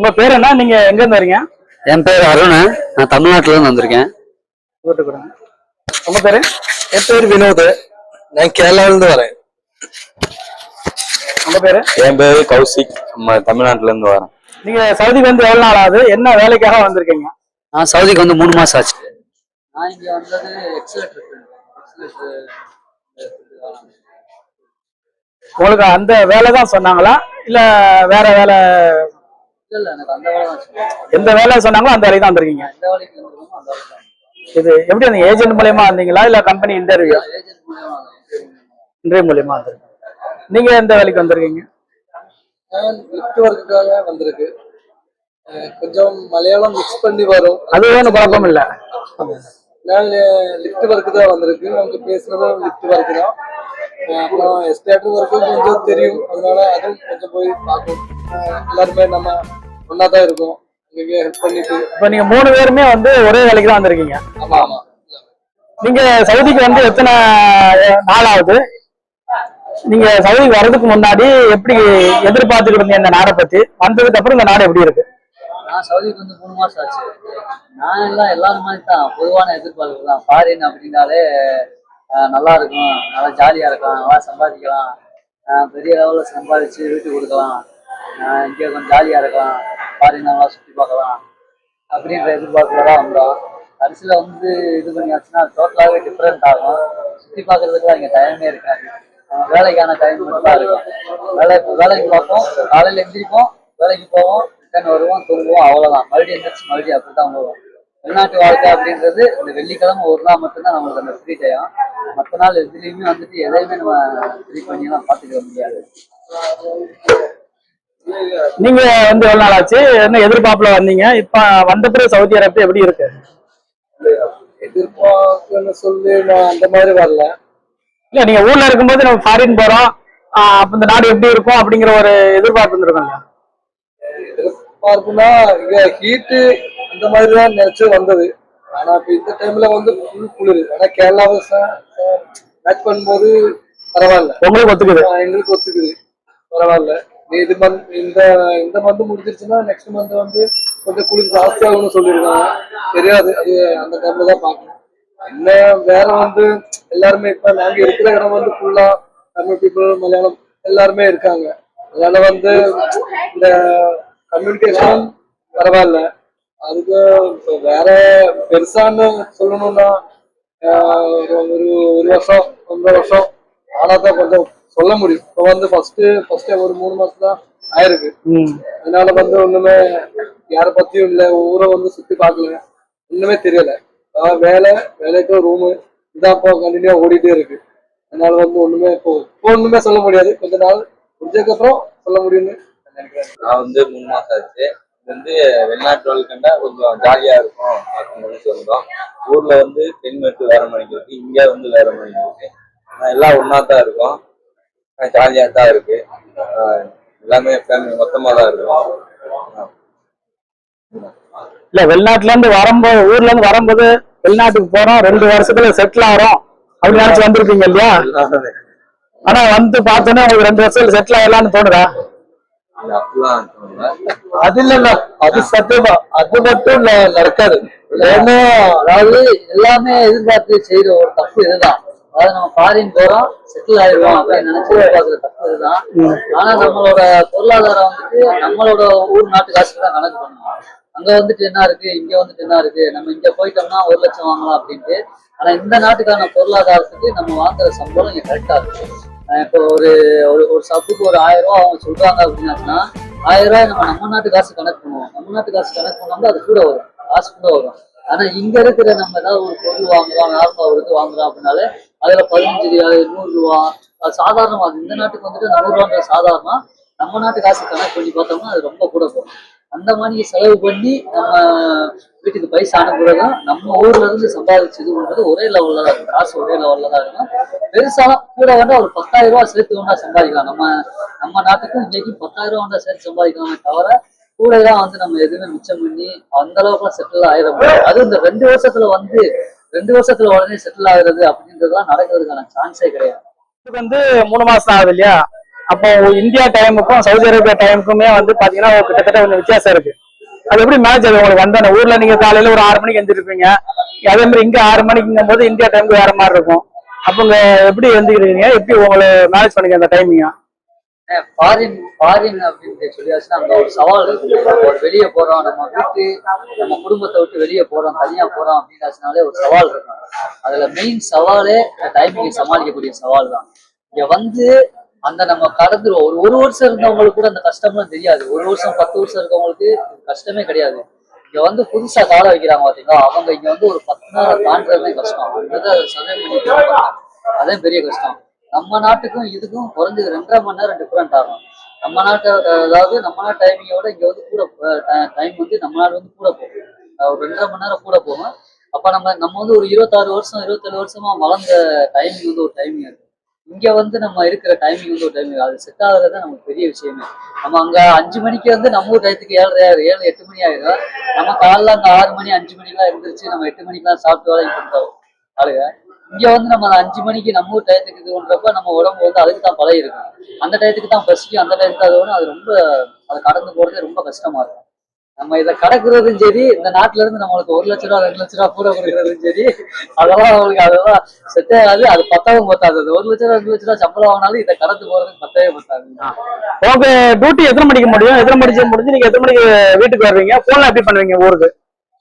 உங்க பேர் என்ன? நீங்க எங்க இருந்து வரீங்க? என் பேர் அருண். நான் தமிழ்நாட்டுல இருந்து வந்திருக்கேன். உங்க பேரு? என் பேர் வினோத். நான் கேரளால இருந்து வரேன். உங்க பேரு? என் பேரு கௌசிக். நம்ம தமிழ்நாட்டுல இருந்து வரேன். நீங்க சவுதிக்கு வந்து எவ்வளவு நாள் ஆகுது? என்ன வேலைக்காக வந்திருக்கீங்க? நான் சவுதிக்கு வந்து மூணு மாசம் ஆச்சு. நான் இங்க வந்தது எக்ஸலேட்டர் உங்களுக்கு அந்த வேலை தான் சொன்னாங்களா? இல்ல வேற வேலை எந்த வேலை சொன்னாங்களோ அந்த வேலைக்கு தான் வந்திருக்கீங்க. இது எப்படி அந்த ஏஜென்ட் மூலியமா வந்தீங்களா இல்ல கம்பெனி இன்டர்வியூ இன்டர்வியூ மூலியமா வந்திருக்கீங்க நீங்க எந்த வேலைக்கு வந்திருக்கீங்க? நான் லிஃப்ட் ஒர்க்குக்காக வந்திருக்கு. கொஞ்சம் மலையாளம் மிக்ஸ் பண்ணி வரும். அது ஒன்றும் குழப்பம் இல்ல. நான் லிஃப்ட் ஒர்க்கு தான் வந்திருக்கு. அவங்க பேசுனதும் லிஃப்ட் ஒர்க்கு தான். அப்புறம் எஸ்டேட்டர் ஒர்க்கும் கொஞ்சம் தெரியும். அதனால அதுவும் கொஞ்சம் போய் பார்க்கும் அஹ் எல்லாருமே நம்ம ஒன்னா தான் இருக்கோம் ஹெல்ப் பண்ணிட்டு. இப்ப நீங்க மூணு பேருமே வந்து ஒரே வேலைக்கு தான் வந்திருக்கீங்க. ஆமா ஆமா. நீங்க சவுதிக்கு வந்து எத்தனை நாள் ஆகுது நீங்க சவுதிக்கு வர்றதுக்கு முன்னாடி எப்படி எதிர்பார்த்துக்கிட்டு இருந்தீங்க இந்த நாடை பத்தி? வந்ததுக்கு அப்புறம் இந்த நாடு எப்படி இருக்கு? நான் சவுதிக்கு வந்து மூணு மாசம் ஆச்சு. நான் எல்லாம் எல்லாரும் மாதிரி தான். பொதுவான எதிர்பார்ப்பு தான். ஃபாரின் அப்படின்னாலே நல்லா இருக்கும். நல்லா ஜாலியா இருக்கலாம். நல்லா சம்பாதிக்கலாம். அஹ், பெரிய லெவலில் சம்பாதிச்சு வீட்டுக்கு கொடுக்கலாம். இங்கே கொஞ்சம் ஜாலியா இருக்கலாம் ஃபாரின் சுற்றி பார்க்கலாம் அப்படின்ற எதிர்பார்ப்பில் தான் வந்தோம். கடைசியில் வந்து இது பண்ணியாச்சுன்னா டோட்டலாகவே டிஃப்ரெண்ட் ஆகும். சுற்றி பார்க்குறதுக்குலாம் இங்கே டைமே இருக்காது. வேலைக்கான டைம் மட்டும் தான் இருக்கும். வேலை வேலைக்கு பார்ப்போம் காலையில் எந்திரிப்போம் வேலைக்கு போவோம் ரிட்டர்ன் வருவோம் தூங்குவோம் அவ்வளோதான் மறுபடியும் எந்திரிச்சு மறுபடியும் அப்படி தான் போவோம். வெளிநாட்டு வாழ்க்கை அப்படின்றது இந்த வெள்ளிக்கிழமை ஒரு நாள் மட்டும்தான் நம்மளுக்கு அந்த ஃப்ரீ டைம் மற்ற நாள் எதுலேயுமே வந்துட்டு எதையுமே நம்ம ஃப்ரீ பண்ணியெல்லாம் பார்த்துக்க முடியாது. நீங்க வந்து எவ்வளவு நாள் ஆச்சு? என்ன எதிர்பார்ப்புல வந்தீங்க? இப்ப வந்த பிறகு சவுதி அரேபியா எப்படி இருக்கு? எதிர்பார்க்குன்னு சொல்லி நான் அந்த மாதிரி வரல. இல்ல நீங்க ஊர்ல இருக்கும்போது நம்ம ஃபாரின் போறோம். அப்ப இந்த நாடு எப்படி இருக்கும் அப்படிங்கிற ஒரு எதிர்பார்ப்பு இருந்திருக்கும் எதிர்பார்ப்புனா இங்க ஹீட்டு அந்த மாதிரி தான் நினைச்சு வந்தது. ஆனா இப்ப இந்த டைம்ல வந்து ஃபுல் குளிர். ஆனா கேரளாவை மேட்ச் பண்ணும்போது பரவாயில்ல. உங்களுக்கு ஒத்துக்குது. எங்களுக்கு ஒத்துக்குது. பரவாயில்ல. இது மந்த் இந்த இந்த மந்த் முடிஞ்சிருச்சுன்னா நெக்ஸ்ட் மந்த் வந்து கொஞ்சம் குளிர் ஜாஸ்தியாகும்னு சொல்லியிருக்காங்க. தெரியாது. அது அந்த டைம்ல தான் பார்க்கணும். என்ன வேற வந்து எல்லாருமே இப்ப நாங்க இருக்கிற இடம் வந்து ஃபுல்லா தமிழ் பீப்புள் மலையாளம் எல்லாருமே இருக்காங்க. அதனால வந்து இந்த கம்யூனிகேஷன் பரவாயில்ல. அதுக்கு வேற பெருசான்னு சொல்லணும்னா ஒரு ஒரு ஒரு வருஷம் ஒன்றரை வருஷம் ஆனாதான் கொஞ்சம் சொல்ல முடியும். இப்போ வந்து ஃபர்ஸ்ட் ஃபர்ஸ்ட் ஒரு மூணு மாசம் தான் ஆயிருக்கு. ம். அதனால வந்து ஒண்ணுமே யாரை பத்தியும் இல்ல. ஊரை வந்து சுத்தி பார்க்கல. ஒண்ணுமே தெரியல. வேலை வேலைக்கு ரூமு இதான் இப்போ கண்டினியூ ஓடிட்டே இருக்கு. அதனால வந்து ஒண்ணுமே இப்போ இப்போ ஒண்ணுமே சொல்ல முடியாது. கொஞ்ச நாள் முடிஞ்சதுக்கு அப்புறம் சொல்ல முடியும்னு நினைக்கிறேன். நான் வந்து மூணு மாசம் ஆச்சு. இது வந்து வெளிநாட்டு வாழ்க்கைண்டா கொஞ்சம் ஜாலியா இருக்கும் அப்படின்னு சொல்றோம். ஊர்ல வந்து தென்மேற்கு வேற மணிக்கு இருக்கு இங்க வந்து வேற மணிக்கு இருக்கு ஆனா எல்லாம் ஒன்னா தான் இருக்கும். ஜாலியா தான் இருக்கு. எல்லாமே ஃபேமிலி மொத்தமா தான் இருக்கும் இல்ல வெளிநாட்டுல இருந்து வரும்போது ஊர்ல இருந்து வரும்போது வெளிநாட்டுக்கு போறோம் ரெண்டு வருஷத்துல செட்டில் ஆகிறோம் அப்படின்னு நினைச்சு வந்திருப்பீங்க இல்லையா? ஆனா வந்து பார்த்தோன்னே உங்களுக்கு ரெண்டு வருஷத்துல செட்டில் ஆயிடலாம்னு தோணுதா? இல்ல. அது இல்ல அது சத்தியமா அது மட்டும் நடக்காது. ஏன்னா அதாவது எல்லாமே எதிர்பார்த்து செய்யற ஒரு தப்பு இதுதான். அதாவது நம்ம ஃபாரின் போறோம் செட்டில் ஆயிடுவோம் அப்படின்னு நினைச்சு எதிர்பார்க்கிற தப்பு இதுதான். ஆனா நம்மளோட பொருளாதாரம் வந்துட்டு நம்மளோட ஊர் நாட்டு காசுக்கு தான் கணக்கு பண்ணுவோம் அங்க வந்துட்டு என்ன இருக்கு இங்க வந்துட்டு என்ன இருக்கு நம்ம இங்க போயிட்டோம்னா ஒரு லட்சம் வாங்கலாம் அப்படின்ட்டு. ஆனா இந்த நாட்டுக்கான பொருளாதாரத்துக்கு நம்ம வாங்குற சம்பளம் இங்க கரெக்டா இருக்கு. இப்போ ஒரு ஒரு ஒரு சப்புக்கு ஒரு ஆயிரம் ரூபாய் அவங்க சொல்றாங்க அப்படின்னாச்சுன்னா ஆயிரம் ரூபாய் நம்ம நம்ம நாட்டு காசு கணக்கு பண்ணுவோம். நம்ம நாட்டு காசு கணக்கு பண்ணோம்னா அது கூட வரும் காசு கூட வரும். ஆனா இங்க இருக்கிற நம்ம ஏதாவது ஒரு பொருள் வாங்குறோம் நார்மலா ஒரு இது வாங்குறோம் அப்படின்னாலே அதுல பதினஞ்சு நூறு ரூபா. அது சாதாரணமா அது இந்த நாட்டுக்கு வந்துட்டு அந்த நூறு ரூபான்றது சாதாரணமா. நம்ம நாட்டு காசு கணக்கு பண்ணி பார்த்தோம்னா அது ரொம்ப கூட போகும். அந்த மாதிரி செலவு பண்ணி நம்ம வீட்டுக்கு பைசா அனுப்புறதும் நம்ம ஊர்ல இருந்து சம்பாதிச்சது பண்றது ஒரே லெவல்ல தான் இருக்கும். காசு ஒரே லெவல்ல தான் இருக்கும். பெருசா கூட வேண்டாம் ஒரு பத்தாயிரம் ரூபாய் சேர்த்து வேணா சம்பாதிக்கலாம். நம்ம நம்ம நாட்டுக்கும் இன்னைக்கும் பத்தாயிரம் ரூபா வேணா சேர்த்து சம்பாதிக்கலாமே தவிர கூட தான் வந்து நம்ம எதுவுமே மிச்சம் பண்ணி அந்த அளவுக்குலாம் செட்டில் ஆயிட முடியாது. அது இந்த ரெண்டு வருஷத்துல வந்து ரெண்டு வருஷத்துல உடனே செட்டில் ஆகுறது அப்படின்றதுலாம் நடக்கிறதுக்கான சான்ஸே கிடையாது. இது வந்து மூணு மாசம் ஆகுது இல்லையா? அப்போ இந்தியா டைமுக்கும் சவுதி அரேபியா டைமுக்குமே வந்து பாத்தீங்கன்னா ஒரு கிட்டத்தட்ட கொஞ்சம் வித்தியாசம் இருக்கு. அது எப்படி மேட்ச் அது உங்களுக்கு? வந்த ஊர்ல நீங்க காலையில ஒரு ஆறு மணிக்கு எந்திரிப்பீங்க. அதே மாதிரி இங்க ஆறு மணிக்குங்கும் போது இந்தியா டைமுக்கு வேற மாதிரி இருக்கும். அப்போ எப்படி எழுந்திருக்கீங்க எப்படி உங்களை மேனேஜ் பண்ணிக்க அந்த டைமிங்க ஃபாரின் ஃபாரின் அப்படின்னு சொல்லியாச்சுன்னா அந்த ஒரு சவால் இருக்கு ஒரு வெளியே போறோம் நம்ம வீட்டு நம்ம குடும்பத்தை விட்டு வெளியே போறோம் தனியா போறோம் அப்படின்னாச்சுனாலே ஒரு சவால் இருக்கும். அதுல மெயின் சவாலே டைமிங்கை சமாளிக்கக்கூடிய சவால் தான் இங்க வந்து அந்த நம்ம கடந்துருவோம். ஒரு ஒரு வருஷம் இருந்தவங்களுக்கு கூட அந்த கஷ்டம்லாம் தெரியாது. ஒரு வருஷம் பத்து வருஷம் இருக்கவங்களுக்கு கஷ்டமே கிடையாது. இங்க வந்து புதுசா கால வைக்கிறாங்க பாத்தீங்களா? அவங்க இங்க வந்து ஒரு பத்து நாள் தாண்டதே கஷ்டம். அதுதான் சதவீதம் அதே பெரிய கஷ்டம். நம்ம நாட்டுக்கும் இதுக்கும் குறைஞ்சது ரெண்டரை மணி நேரம் டிஃப்ரெண்ட் ஆகும். நம்ம நாட்டை அதாவது நம்ம நாட்டு டைமிங்கோட இங்கே வந்து கூட டைம் வந்து நம்ம நாடு வந்து கூட போகும். ஒரு ரெண்டரை மணி நேரம் கூட போகும். அப்போ நம்ம நம்ம வந்து ஒரு இருபத்தாறு வருஷம் இருபத்தேழு வருஷமா வளர்ந்த டைமிங் வந்து ஒரு டைமிங் இருக்கு இங்கே வந்து நம்ம இருக்கிற டைமிங் வந்து ஒரு டைமிங் அது. செட் ஆகுறது தான் நமக்கு பெரிய விஷயமே. நம்ம அங்கே அஞ்சு மணிக்கு வந்து நம்ம ஊர் டயத்துக்கு ஏழரை ஏழு எட்டு மணி ஆயிடும். நம்ம காலைல அந்த ஆறு மணி அஞ்சு மணிலாம் இருந்துருச்சு நம்ம எட்டு மணிக்கெல்லாம் சாப்பிட்டு வேலைக்கு பண்றோம் ஆளுங்க. இங்க வந்து நம்ம அஞ்சு மணிக்கு நம்ம ஊர் டயத்துக்கு இது பண்றப்ப நம்ம உடம்பு வந்து அதுக்கு தான் பழைய இருக்கும் அந்த டயத்துக்கு தான் பசிக்கும் அந்த டயத்துக்கு அது அது ரொம்ப அதை கடந்து போறது ரொம்ப கஷ்டமா இருக்கும். நம்ம இதை கடக்குறதும் சரி இந்த நாட்டுல இருந்து நம்மளுக்கு ஒரு லட்ச ரூபா ரெண்டு லட்ச ரூபா கூட கொடுக்கறதும் சரி அதெல்லாம் அவங்களுக்கு அதெல்லாம் செட்டே ஆகாது அது பத்தாவும் பத்தாது. அது ஒரு லட்ச ரூபா ரெண்டு லட்ச ரூபா சம்பளம் ஆனாலும் இதை கடந்து போறதுக்கு பத்தவே பத்தாது. ஓகே டியூட்டி எத்தனை மணிக்கு முடியும்? எத்தனை மணிக்கு முடிஞ்சு நீங்க எத்தனை மணிக்கு வீட்டுக்கு வருவீங்க போன்ல எப்படி பண்ணுவீங்க ஊருக்கு?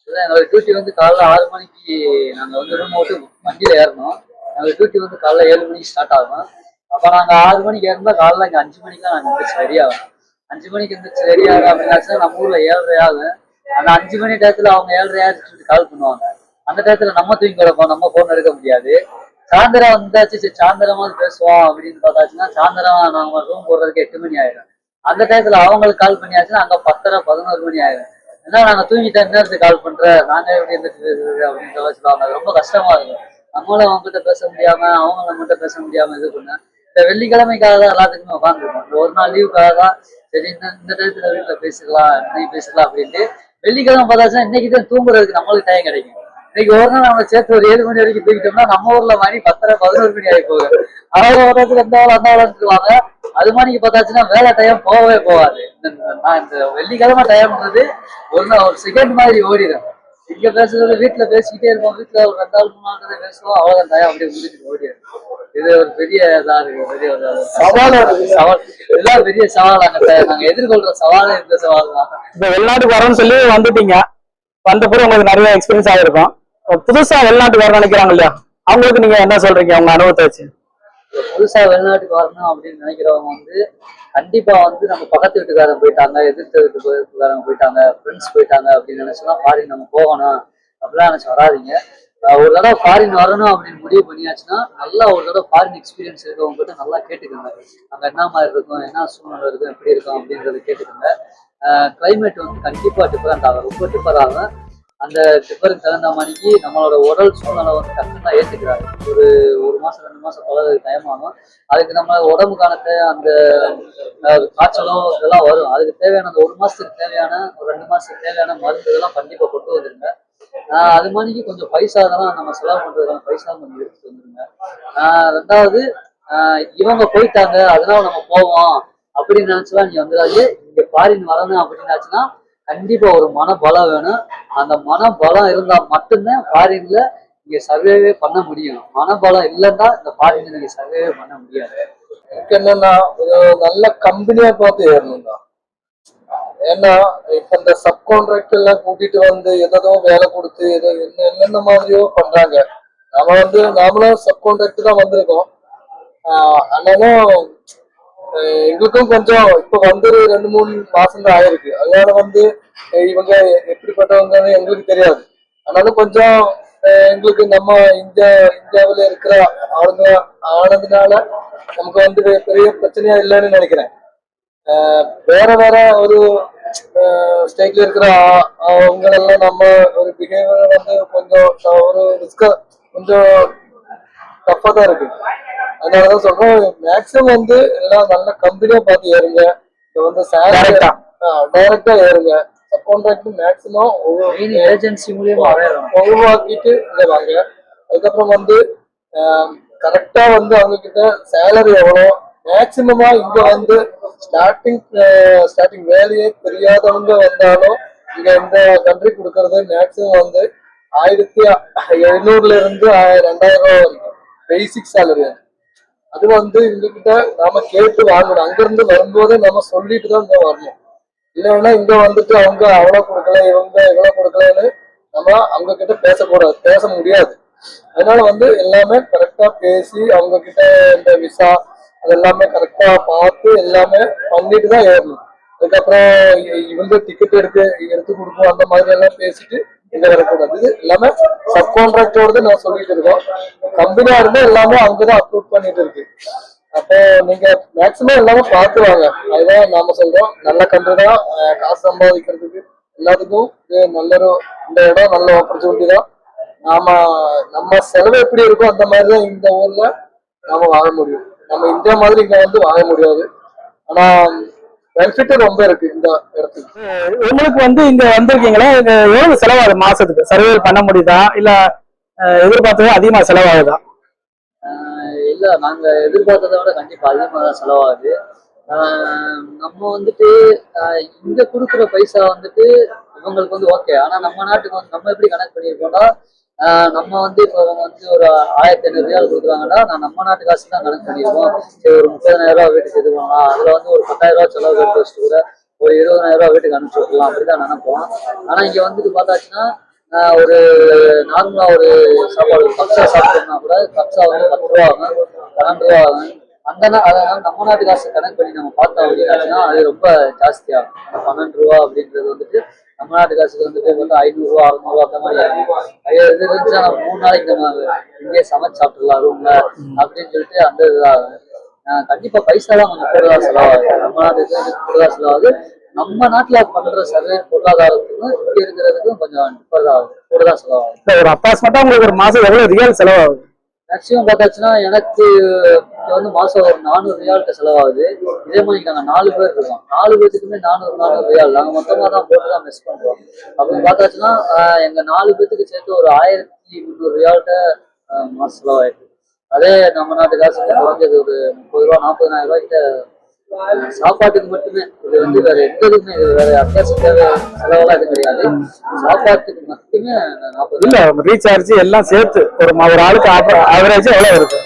என்னோட டியூட்டி வந்து காலைல ஆறு மணிக்கு நாங்கள் வந்து ரூம் விட்டு வண்டியில் ஏறணும். எங்களுக்கு டியூட்டி வந்து காலைல ஏழு மணிக்கு ஸ்டார்ட் ஆகும். அப்போ நாங்கள் ஆறு மணிக்கு ஏறினா காலைல இங்கே அஞ்சு மணிக்கு தான் நாங்கள் எந்திரிச்சு ரெடி ஆகும் அஞ்சு மணிக்கு எந்திரிச்சு ரெடி ஆகும் அப்படின்னாச்சுன்னா நம்ம ஊரில் ஏழரை ஆகும் அந்த அஞ்சு மணி டயத்தில் அவங்க ஏழரை ஆயிரத்து கால் பண்ணுவாங்க. அந்த டயத்தில் நம்ம தூங்கி கிடப்போம். நம்ம ஃபோன் எடுக்க முடியாது. சாயந்தரம் வந்தாச்சு. சரி சாயந்தரமாவது பேசுவோம் அப்படின்னு பார்த்தாச்சுன்னா சாயந்தரம் நாங்கள் ரூம் போடுறதுக்கு எட்டு மணி ஆயிடும். அந்த டயத்தில் அவங்களுக்கு கால் பண்ணியாச்சுன்னா அங்கே பத்தரை பதினோரு மணி ஆயிடும். என்ன நாங்க தூங்கிட்டேன் நேரத்துக்கு கால் பண்ற? நாங்க எப்படி இருந்துட்டு பேசுறது அப்படின்ற சொல்லுவாங்க. ரொம்ப கஷ்டமா இருக்கும். நம்மளும் அவங்க கிட்ட பேச முடியாம அவங்க நம்ம கிட்ட பேச முடியாம இது பண்ண. இந்த வெள்ளிக்கிழமைக்காக தான் எல்லாத்துக்குமே உட்காந்துருக்கோம் இந்த ஒரு நாள் லீவுக்காக தான் சரி இந்த இந்த டயத்துல வீட்டுல பேசிக்கலாம் இன்னைக்கு பேசிக்கலாம் அப்படின்ட்டு வெள்ளிக்கிழமை பார்த்தாச்சுன்னா இன்னைக்கு தான் தூங்குறதுக்கு நம்மளுக்கு டைம் கிடைக்கும். இன்னைக்கு ஒரு நாள் நம்ம சேர்த்து ஒரு ஏழு மணி வரைக்கும் தூக்கிட்டோம்னா நம்ம ஊர்ல மணி பத்தரை பதினோரு மணி ஆகி போகுது. அவங்க ஒரு இடத்துல எந்த ஆள் அந்த ஆள் சொல்லுவாங்க அது மாதிரி பார்த்தாச்சுன்னா வேலை டைம் போகவே போகாது. நான் இந்த வெள்ளிக்கிழமை டைம்ன்றது ஒரு ஒரு செகண்ட் மாதிரி ஓடிடும் இங்க பேசுறது வீட்டுல பேசிக்கிட்டே இருப்போம். வீட்டுல ஒரு ரெண்டு நாள் மூணு பேசுவோம். அவ்வளவுதான் டைம் அப்படியே முடிச்சுட்டு ஓடிடும் இது ஒரு பெரிய இதா இருக்கு பெரிய ஒரு சவாலா இருக்கு. சவால். இதெல்லாம் பெரிய சவால். நாங்க எதிர்கொள்ற சவாலே இந்த சவால் தான். இப்ப வெளிநாட்டுக்கு வரேன்னு சொல்லி வந்துட்டீங்க. வந்த பிறகு உங்களுக்கு நிறைய எக்ஸ்பீரியன்ஸ் ஆயிருக்கும். இப்ப புதுசா வெளிநாட்டுக்கு வர நினைக்கிறாங்க இல்லையா? அவங்களுக்கு நீங்க என்ன சொல்றீங்க? உங்க அனுபவத்தை வச்சு. புதுசா வெளிநாட்டுக்கு வரணும் அப்படின்னு நினைக்கிறவங்க வந்து கண்டிப்பா வந்து நம்ம பக்கத்து வீட்டுக்காரங்க போயிட்டாங்க எதிர்த்த வீட்டு வீட்டுக்காரங்க போயிட்டாங்க ஃப்ரெண்ட்ஸ் போயிட்டாங்க அப்படின்னு நினைச்சோம்னா ஃபாரின் நம்ம போகணும். அப்படிலாம் நினைச்சு வராதீங்க. ஒரு தடவை ஃபாரின் வரணும் அப்படின்னு முடிவு பண்ணியாச்சுன்னா நல்லா ஒரு தடவை ஃபாரின் எக்ஸ்பீரியன்ஸ் இருக்கவங்க கிட்ட நல்லா கேட்டுக்கோங்க. அங்க என்ன மாதிரி இருக்கும் என்ன சூழ்நிலை இருக்கும் எப்படி இருக்கும் அப்படின்றத கேட்டுக்கோங்க. கிளைமேட் வந்து கண்டிப்பா டிஃபரெண்ட் ஆகும். ரொம்ப டிஃபர் ஆகும். அந்த டிஃபருக்கு தகுந்த மாதிரிக்கு நம்மளோட உடல் சூழ்நிலை வந்து டக்குன்னு ஏற்றுக்கிறாரு ஒரு ஒரு மாதம் ரெண்டு மாதம் பழகு டைம் ஆகும். அதுக்கு நம்ம உடம்புக்கான தே- அந்த காய்ச்சலும் காய்ச்சலோ இதெல்லாம் வரும். அதுக்கு தேவையான அந்த ஒரு மாதத்துக்கு தேவையான ஒரு ரெண்டு மாதத்துக்கு தேவையான மருந்து இதெல்லாம் கண்டிப்பாக கொண்டு வந்துருங்க. அது மாதிரிக்கு கொஞ்சம் பைசா இதெல்லாம் நம்ம செலவு பண்ணுறதுக்கான பைசா கொஞ்சம் எடுத்துட்டு வந்துருங்க. ரெண்டாவது இவங்க போயிட்டாங்க அதனால நம்ம போவோம். அப்படின்னு நினச்சிலாம் நீங்கள் வந்துடாது. இங்கே ஃபாரின் வரணும் அப்படின்னாச்சுன்னா கண்டிப்பா ஒரு மனபலம் வேணும். அந்த மனபலம் இருந்தா மட்டும்தான் ஃபாரின்ல நீங்க சர்வேவே பண்ண முடியும். மனபலம் இல்லைன்னா இந்த ஃபாரின்ல நீங்க சர்வேவே பண்ண முடியாது. எனக்கு என்னன்னா ஒரு நல்ல கம்பெனியா பார்த்து ஏறணும் தான் ஏன்னா இப்ப இந்த சப் கான்ட்ராக்ட் எல்லாம் கூட்டிட்டு வந்து எதோ வேலை கொடுத்து ஏதோ என்ன என்னென்ன மாதிரியோ பண்றாங்க. நாம வந்து நாமளும் சப் கான்ட்ராக்ட் தான் வந்திருக்கோம். ஆனாலும் எங்களுக்கும் கொஞ்சம் இப்ப வந்து ஒரு ரெண்டு மூணு மாசம் தான் ஆயிருக்கு. அதனால வந்து இவங்க எப்படிப்பட்டவங்கன்னு எங்களுக்கு தெரியாது. ஆனாலும் கொஞ்சம் எங்களுக்கு நம்ம இந்தியா இந்தியாவுல இருக்கிற ஆளுங்க ஆனதுனால நமக்கு வந்து பெரிய பிரச்சனையா இல்லைன்னு நினைக்கிறேன். ஆஹ் வேற வேற ஒரு ஸ்டேட்ல இருக்கிற அவங்க அவங்களெல்லாம் நம்ம ஒரு பிஹேவியர் வந்து கொஞ்சம் ஒரு ரிஸ்க கொஞ்சம் டஃபா தான் இருக்கு. அதனாலதான் சொல்றோம் மேக்ஸிமம் வந்து எல்லாம் நல்ல கம்பெனியா பார்த்து ஏறுங்க. இப்ப வந்து ஆ. டைரக்டா ஏறுங்க. சப் கான்ட்ராக்ட் மேக்ஸிமம் ஏஜென்சி மூலியமா வேணும் உருவாக்கிட்டு இங்க வாங்க. அதுக்கப்புறம் வந்து கரெக்டா வந்து அவங்க கிட்ட சேலரி எவ்வளோ மேக்சிமமா இங்க வந்து ஸ்டார்டிங் ஸ்டார்டிங் வேலையே தெரியாதவங்க வந்தாலும் இங்க இந்த கண்ட்ரி கொடுக்கறது மேக்சிமம் வந்து ஆயிரத்தி எழுநூறுல இருந்து ஆயிரம் ரெண்டாயிரம் ரூபாய் வரைக்கும். பேசிக் சேலரி அது வந்து இவங்ககிட்ட நாம கேட்டு வாங்கணும். அங்கிருந்து வரும்போதே நம்ம சொல்லிட்டு தான் இங்க வரணும். இல்லைன்னா இங்க வந்துட்டு அவங்க அவ்வளவு கொடுக்கல இவங்க இவ்வளவு கொடுக்கலன்னு நம்ம அவங்க கிட்ட பேசக்கூடாது பேச முடியாது. அதனால வந்து எல்லாமே கரெக்டா பேசி அவங்க கிட்ட இந்த விசா அதெல்லாமே கரெக்டா பார்த்து எல்லாமே பண்ணிட்டு தான் ஏறணும். அதுக்கப்புறம் இவங்க டிக்கெட் எடுத்து எடுத்து கொடுக்கும் அந்த மாதிரி எல்லாம் பேசிட்டு இங்க வரக்கூடாது. இது எல்லாமே சப் கான்ட்ராக்டோட நான் சொல்லிட்டு இருக்கோம். கம்பெனியா இருந்தா எல்லாமே அவங்க தான் அப்ரூவ் பண்ணிட்டு இருக்கு. அப்போ நீங்க மேக்சிமம் எல்லாமே பார்த்து வாங்க. அதுதான் நாம சொல்றோம். நல்ல கம்பெனி தான். காசு சம்பாதிக்கிறதுக்கு எல்லாத்துக்கும் இது நல்ல ஒரு இந்த இடம் நல்ல ஆப்பர்ச்சுனிட்டி தான். நாம நம்ம செலவு எப்படி இருக்கோ அந்த மாதிரி தான் இந்த ஊர்ல நாம வாழ முடியும். நம்ம இந்தியா மாதிரி இங்க வந்து வாழ முடியாது. ஆனா பெனிஃபிட் ரொம்ப இருக்கு இந்த இடத்துக்கு உங்களுக்கு வந்து இங்க வந்திருக்கீங்களா? இது எவ்வளவு செலவாகுது மாசத்துக்கு? சர்வே பண்ண முடியுதா? இல்ல எதிர்பார்த்தது அதிகமா செலவாகுதா? இல்ல நாங்க எதிர்பார்த்ததை விட கண்டிப்பா அதிகமா தான் செலவாகுது. நம்ம வந்துட்டு இங்க கொடுக்குற பைசா வந்துட்டு இவங்களுக்கு வந்து ஓகே ஆனா நம்ம நாட்டுக்கு வந்து நம்ம எப்படி கணக்கு பண்ணியிருக்கோம்னா நம்ம வந்து இப்போ அவங்க வந்து ஒரு ஆயிரத்தி ஐநூறு ரியால் கொடுக்குறாங்கன்னா நான் நம்ம நாட்டு காசு தான் கணக்கு பண்ணிடுவோம் சரி ஒரு முப்பதாயிரம் ரூபாய் வீட்டுக்கு இது பண்ணலாம். அதில் வந்து ஒரு பத்தாயிரம் ரூபாய் செலவு கட்டு வச்சுட்டு கூட ஒரு இருபதாயிரம் ரூபாய் வீட்டுக்கு அனுப்பிச்சு விடலாம் அப்படிதான் நினைப்போம். ஆனால் இங்கே வந்துட்டு பார்த்தாச்சுன்னா ஒரு நார்மலாக ஒரு சாப்பாடு கப்சா சாப்பிட்டோம்னா கூட கப்சா வந்து பத்து ரூபா ஆகும் பன்னெண்டு ரூபா ஆகும். அந்த அதனால நம்ம நாட்டு காசு கணக்கு பண்ணி நம்ம பார்த்தோம் அப்படின்னா அது ரொம்ப ஜாஸ்தியாகும். பன்னெண்டு ரூபா அப்படின்றது வந்துட்டு நம்ம நாட்டு காசுக்கு வந்துட்டு வந்து ஐநூறு ரூபா அறுநூறு ரூபா அந்த மாதிரி ஆகும் ஐயோ இது இருந்துச்சுன்னா நம்ம மூணு நாளைக்கு நம்ம இங்கேயே சமைச்சு சாப்பிடலாம் ரூம்ல அப்படின்னு சொல்லிட்டு அந்த ஆஹ் கண்டிப்பா பைசா தான் கொஞ்சம் கூடுதலா செலவாகுது. நம்ம நாட்டுக்கு இதுக்கு கூடுதலா செலவாகுது. நம்ம நாட்டுல பண்ற சர்வே பொருளாதாரத்துக்கும் இங்க இருக்கிறதுக்கும் கொஞ்சம் டிஃபர் ஆகுது. கூடுதலா செலவாகுது. ஒரு அப்பாஸ்மெண்டா உங்களுக்கு ஒரு மாசம் எவ்வளவு ரியல் செலவாகுது? மேக்ஸிமம் பார்த்தாச்சுன்னா எனக்கு இங்கே வந்து மாதம் ஒரு நானூறு ரியால்கிட்ட செலவாகுது. இதே மாதிரி நாங்கள் நாலு பேர் இருக்கோம் நாலு பேத்துக்குமே நானூறு நானூறு ரியால். நாங்கள் மொத்தமாக தான் போட்டு தான் மிஸ் பண்ணுறோம் அப்படி பார்த்தாச்சுன்னா எங்கள் நாலு பேத்துக்கு சேர்த்து ஒரு ஆயிரத்தி முந்நூறு ரியால்கிட்ட மாதம் செலவாயிருக்கு. அதே நம்ம நாட்டு காசுக்கு குறைஞ்சது ஒரு முப்பது ரூபா நாற்பதாயிரம் ரூபாய்க்கிட்ட சாப்பாட்டுக்கு மட்டுமே. இது வந்து வேற எந்த இது வேற அத்தியாவசிய தேவை செலவெல்லாம் எதுவும் கிடையாது. சாப்பாட்டுக்கு மட்டுமே நாற்பது இல்ல ரீசார்ஜ் எல்லாம் சேர்த்து ஒரு ஒரு ஆளுக்கு ஆவரேஜ் எவ்வளவு இருக்கு?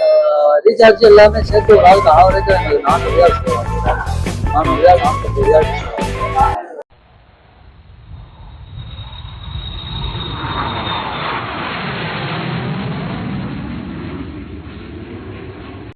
ரீசார்ஜ் எல்லாமே சேர்த்து ஒரு ஆளுக்கு ஆவரேஜா எங்களுக்கு நானூறு